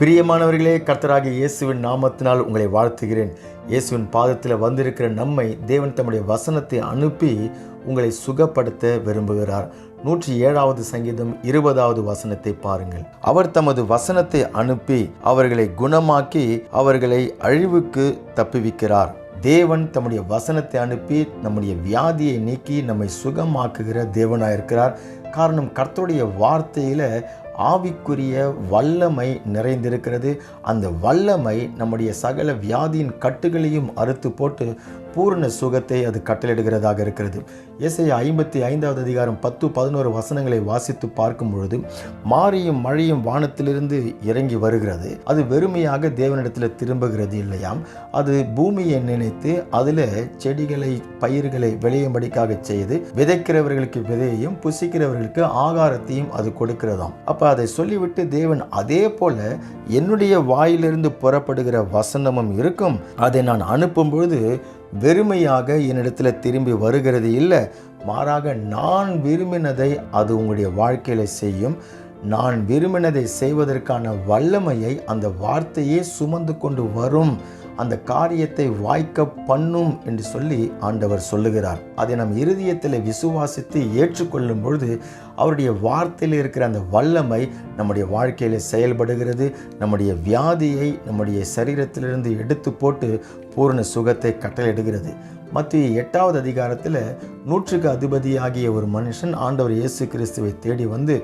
பிரியமானவர்களே கர்த்தராகிய இயேசுவின் நாமத்தினால் உங்களை வாழ்த்துகிறேன். இயேசுவின் பாதத்தில் வந்திருக்கிற நம்மை தேவன் தம்முடைய வசனத்தை அனுப்பி உங்களை சுகப்படுத்த விரும்புகிறார். நூற்றி ஏழாவது சங்கீதம் இருபதாவது வசனத்தை பாருங்கள். அவர் தமது வசனத்தை அனுப்பி அவர்களை குணமாக்கி அவர்களை அழிவுக்கு தப்புவிக்கிறார். தேவன் தம்முடைய வசனத்தை அனுப்பி நம்முடைய வியாதியை நீக்கி நம்மை சுகமாக்குகிற தேவனாயிருக்கிறார். காரணம் கர்த்தருடைய வார்த்தையில் ஆவிக்குரிய வல்லமை நிறைந்திருக்கிறது. அந்த வல்லமை நம்முடைய சகல வியாதியின் கட்டுகளையும் அறுத்து போட்டு பூர்ண சுகத்தை அது கட்டளிடுகிறதாக இருக்கிறது. இசை ஐம்பத்தி ஐந்தாவது அதிகாரம் பத்து பதினோரு வசனங்களை வாசித்து பார்க்கும் பொழுது மாறியும் மழையும் வானத்திலிருந்து இறங்கி வருகிறது. அது வெறுமையாக தேவனிடத்தில் திரும்புகிறது இல்லையாம் அது பூமியை நினைத்து அதில் செடிகளை பயிர்களை விளையும்படிக்காக செய்து விதைக்கிறவர்களுக்கு விதையையும் புசிக்கிறவர்களுக்கு ஆகாரத்தையும் அது கொடுக்கிறதாம். அப்போ அதை சொல்லிவிட்டு தேவன் அதே போல என்னுடைய வாயிலிருந்து புறப்படுகிற வசனமும் இருக்கும். அதை நான் அனுப்பும் பொழுது வெறுமையாக என்னிடத்தில் திரும்பி வருகிறது இல்லை மாறாக நான் விரும்பினதை அது உங்களுடைய வாழ்க்கையில் செய்யும். நான் விரும்பினதை செய்வதற்கான வல்லமையை அந்த வார்த்தையே சுமந்து கொண்டு வரும். அந்த காரியத்தை வாய்க்க பண்ணும் என்று சொல்லி ஆண்டவர் சொல்லுகிறார். அதை நம் இருதயத்தில் விசுவாசித்து ஏற்றுக்கொள்ளும் பொழுது அவருடைய வார்த்தையில் இருக்கிற அந்த வல்லமை நம்முடைய வாழ்க்கையில் செயல்படுகிறது. நம்முடைய வியாதியை நம்முடைய சரீரத்திலிருந்து எடுத்து போட்டு பூர்ண சுகத்தை கட்டளையிடுகிறது. மத்திய எட்டாவது அதிகாரத்தில் நூற்றுக்கு அதிபதியாகிய ஒரு மனுஷன் ஆண்டவர் இயேசு கிறிஸ்துவை தேடி வந்து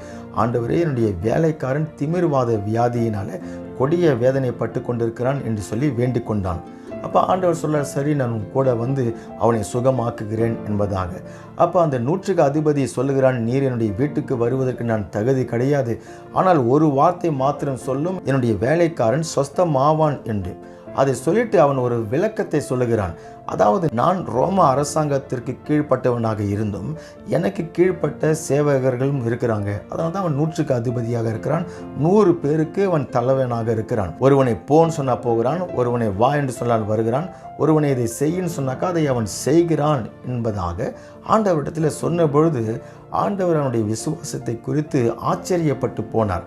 ஆண்டவரே என்னுடைய வேலைக்காரன் திமிர்வாத வியாதியினால கொடிய வேதனைப்பட்டு கொண்டிருக்கிறான் என்று சொல்லி வேண்டிக் கொண்டான் அப்போ ஆண்டவர் சொல்றார் சரி நான் உன் கூட வந்து அவனை சுகமாக்குகிறேன் என்பதாக. அப்போ அந்த நூற்றுக்கு அதிபதி சொல்லுகிறான் நீர் என்னுடைய வீட்டுக்கு வருவதற்கு நான் தகுதி கிடையாது. ஆனால் ஒரு வார்த்தை மாத்திரம் சொல்லும் என்னுடைய வேலைக்காரன் சொஸ்தமாவான் என்று. அதை சொல்லிட்டு அவன் ஒரு விளக்கத்தை சொல்லுகிறான். அதாவது நான் ரோம அரசாங்கத்திற்கு கீழ்ப்பட்டவனாக இருந்தும் எனக்கு கீழ்ப்பட்ட சேவகர்களும் இருக்கிறாங்க. அதனால தான் அவன் நூற்றுக்கு அதிபதியாக இருக்கிறான். நூறு பேருக்கு அவன் தலைவனாக இருக்கிறான். ஒருவனை போன்னு சொன்னால் போகிறான் ஒருவனை வா என்று சொன்னால் வருகிறான் ஒருவனை இதை செய்யின்னு சொன்னாக்கா அதை அவன் செய்கிறான் என்பதாக ஆண்டவரிடத்தில் சொன்ன பொழுது ஆண்டவர் அவனுடைய விசுவாசத்தை குறித்து ஆச்சரியப்பட்டு போனார்.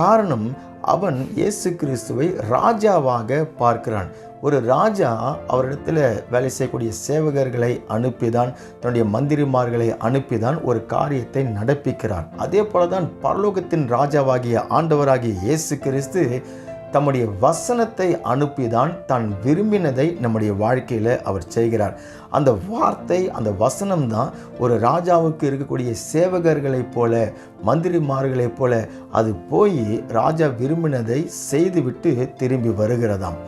காரணம் அவன் இயேசு கிறிஸ்துவை ராஜாவாக பார்க்கிறான். ஒரு ராஜா அவரிடத்தில் வேலை செய்யக்கூடிய சேவகர்களை அனுப்பிதான் தன்னுடைய மந்திரிமார்களை அனுப்பிதான் ஒரு காரியத்தை நடப்பிக்கிறான். அதே போல தான் பரலோகத்தின் ராஜாவாகிய ஆண்டவராகிய இயேசு கிறிஸ்து தம்முடைய வசனத்தை அனுப்பிதான் தான் விரும்பினதை நம்முடைய வாழ்க்கையில் அவர் செய்கிறார். அந்த வார்த்தை அந்த வசனம் தான் ஒரு ராஜாவுக்கு இருக்கக்கூடிய சேவகர்களைப் போல மந்திரிமார்களைப் போல அது போய் ராஜா விரும்பினதை செய்துவிட்டு திரும்பி வருகிறதாம்.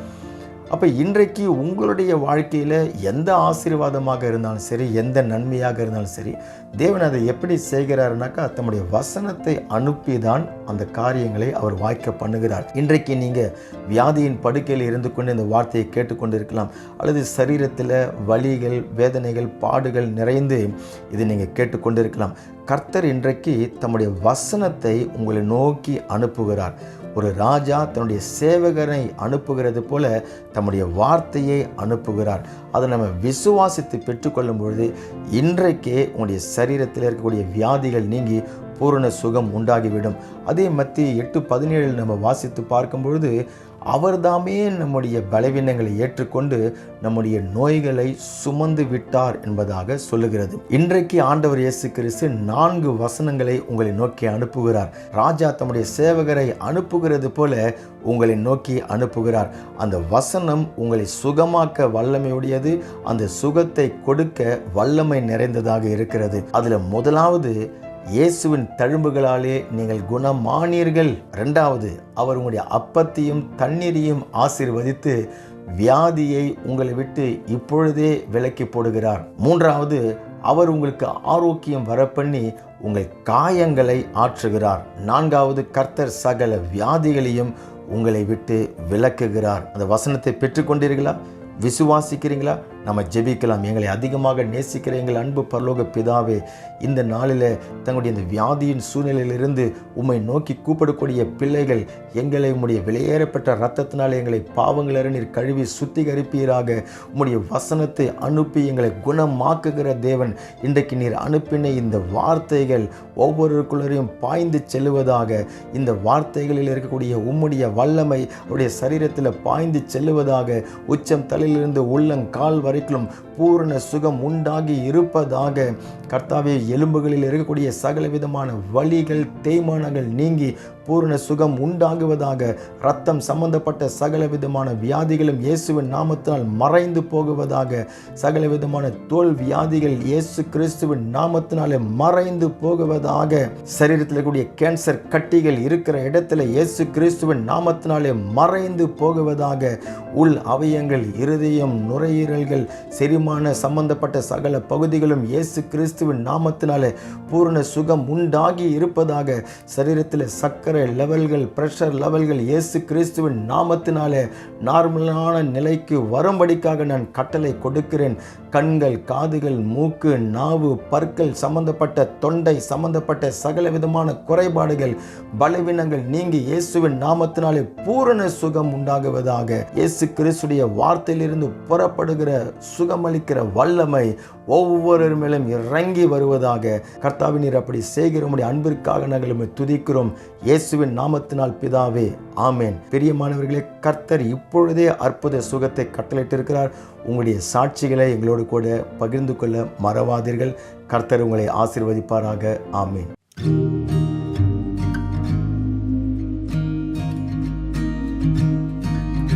அப்போ இன்றைக்கு உங்களுடைய வாழ்க்கையில் எந்த ஆசீர்வாதமாக இருந்தாலும் சரி எந்த நன்மையாக இருந்தாலும் சரி தேவன் அதை எப்படி செய்கிறாருனாக்கா தம்முடைய வசனத்தை அனுப்பி தான் அந்த காரியங்களை அவர் வாய்க்க பண்ணுகிறார். இன்றைக்கு நீங்கள் வியாதியின் படுக்கையில் இருந்து கொண்டு இந்த வார்த்தையை கேட்டுக்கொண்டிருக்கலாம். அல்லது சரீரத்தில் வலிகள் வேதனைகள் பாடுகள் நிறைந்து இதை நீங்கள் கேட்டுக்கொண்டிருக்கலாம். கர்த்தர் இன்றைக்கு தம்முடைய வசனத்தை உங்களை நோக்கி அனுப்புகிறார். ஒரு ராஜா தன்னுடைய சேவகரை அனுப்புகிறது போல தம்முடைய வார்த்தையை அனுப்புகிறார். அதை நம்ம விசுவாசித்து பெற்றுக்கொள்ளும் பொழுது இன்றைக்கே உங்களுடைய சரீரத்தில் இருக்கக்கூடிய வியாதிகள் நீங்கி பூரண சுகம் உண்டாகிவிடும். அதே மத்திய எட்டு பதினேழில் நம்ம வாசித்து பார்க்கும் பொழுது அவர்தாமே நம்முடைய பலவீனங்களை ஏற்றுக்கொண்டு நம்முடைய நோய்களை சுமந்து விட்டார் என்பதாக சொல்லுகிறது. இன்றைக்கு ஆண்டவர் இயேசு கிறிஸ்து நான்கு வசனங்களை உங்களை நோக்கி அனுப்புகிறார். ராஜா தம்முடைய சேவகரை அனுப்புகிறது போல உங்களை நோக்கி அனுப்புகிறார். அந்த வசனம் உங்களை சுகமாக்க வல்லமையுடையது அந்த சுகத்தை கொடுக்க வல்லமை நிறைந்ததாக இருக்கிறது. அதில் முதலாவது இயேசுவின் தழும்புகளாலே நீங்கள் குணமானீர்கள். ரெண்டாவது அவர் உங்களுடைய அப்பத்தையும் தண்ணீரையும் ஆசீர்வதித்து வியாதியை உங்களை விட்டு இப்பொழுதே விலக்கி போடுகிறார். மூன்றாவது அவர் உங்களுக்கு ஆரோக்கியம் வரப்பண்ணி உங்கள் காயங்களை ஆற்றுகிறார். நான்காவது கர்த்தர் சகல வியாதிகளையும் உங்களை விட்டு விலக்குகிறார். அந்த வசனத்தை பெற்றுக்கொண்டீர்களா? விசுவாசிக்கிறீங்களா நம்ம ஜெபிக்கலாம். எங்களை அதிகமாக நேசிக்கிற எங்கள் அன்பு பரலோக பிதாவே இந்த நாளில் தங்களுடைய இந்த வியாதியின் சூழ்நிலையிலிருந்து உம்மை நோக்கி கூப்பிடக்கூடிய பிள்ளைகள் எங்களை உம்முடைய வெளியேறப்பட்ட ரத்தத்தினால் எங்களை பாவங்களற நீர் கழுவி சுத்திகரிப்பீராக. உம்முடைய வசனத்தை அனுப்பி எங்களை குணமாக்குகிற தேவன் இன்றைக்கு நீர் அனுப்பின இந்த வார்த்தைகள் ஒவ்வொருக்குள்ளரையும் பாய்ந்து செல்லுவதாக. இந்த வார்த்தைகளில் இருக்கக்கூடிய உம்முடைய வல்லமை அவருடைய சரீரத்தில் பாய்ந்து செல்லுவதாக. உச்சம் தலையிலிருந்து உள்ளங்கால் வரைக்கும் பூரண சுகம் உண்டாகி இருப்பதாக கர்த்தாவே எலும்புகளில் இருக்கக்கூடிய சகல விதமான வழிகள் தேய்மானங்கள் நீங்கி பூரண சுகம் உண்டாகுவதாக ரத்தம் சம்பந்தப்பட்ட சகல விதமான வியாதிகளும் இயேசுவின் நாமத்தினால் மறைந்து போகுவதாக சகல விதமான தோல் வியாதிகள் இயேசு கிறிஸ்துவின் நாமத்தினாலே மறைந்து போகுவதாக சரீரத்தில் இருக்கக்கூடிய கேன்சர் கட்டிகள் இருக்கிற இடத்துல இயேசு கிறிஸ்துவின் நாமத்தினாலே மறைந்து போகுவதாக உள் அவயங்கள் இருதயம் நுரையீரல்கள் செரிமான சம்பந்தப்பட்ட சகல பகுதிகளும் இயேசு கிறிஸ்துவின் நாமத்தினாலே பூரண சுகம் உண்டாகி இருப்பதாக சரீரத்தில் சக்கர லெவல்கள் பிரஷர் லெவல்கள் இயேசு கிறிஸ்துவின் நாமத்தினாலே நார்மலான நிலைக்கு வரும்படிக்காக நான் கட்டளை கொடுக்கிறேன். கண்கள் காதுகள் மூக்கு நாவு பற்கள் சம்பந்தப்பட்ட தொண்டை சம்பந்தப்பட்ட சகல விதமான குறைபாடுகள் பலவீனங்கள் நீங்கி இயேசுவின் நாமத்தினாலே பூரண சுகம் உண்டாகுவதாக. இயேசு கிறிஸ்துடைய வார்த்தையிலிருந்து புறப்படுகிற சுகமளிக்கிற வல்லமை ஒவ்வொரு மேலும் இறங்கி வருவதாக கர்த்தாவினர் அப்படி செய்கிற அன்பிற்காக நாங்கள் துதிக்கிறோம். இயேசுவின் நாமத்தினால் பிதாவே ஆமேன். பெரியமானவர்களே கர்த்தர் இப்பொழுதே அற்புத சுகத்தை கட்டளையிட்டிருக்கிறார். உங்களுடைய சாட்சிகளை எங்களோடு கூட பகிர்ந்து கொள்ள மறவாதீர்கள். கர்த்தர் உங்களை ஆசிர்வதிப்பாராக. ஆமேன்.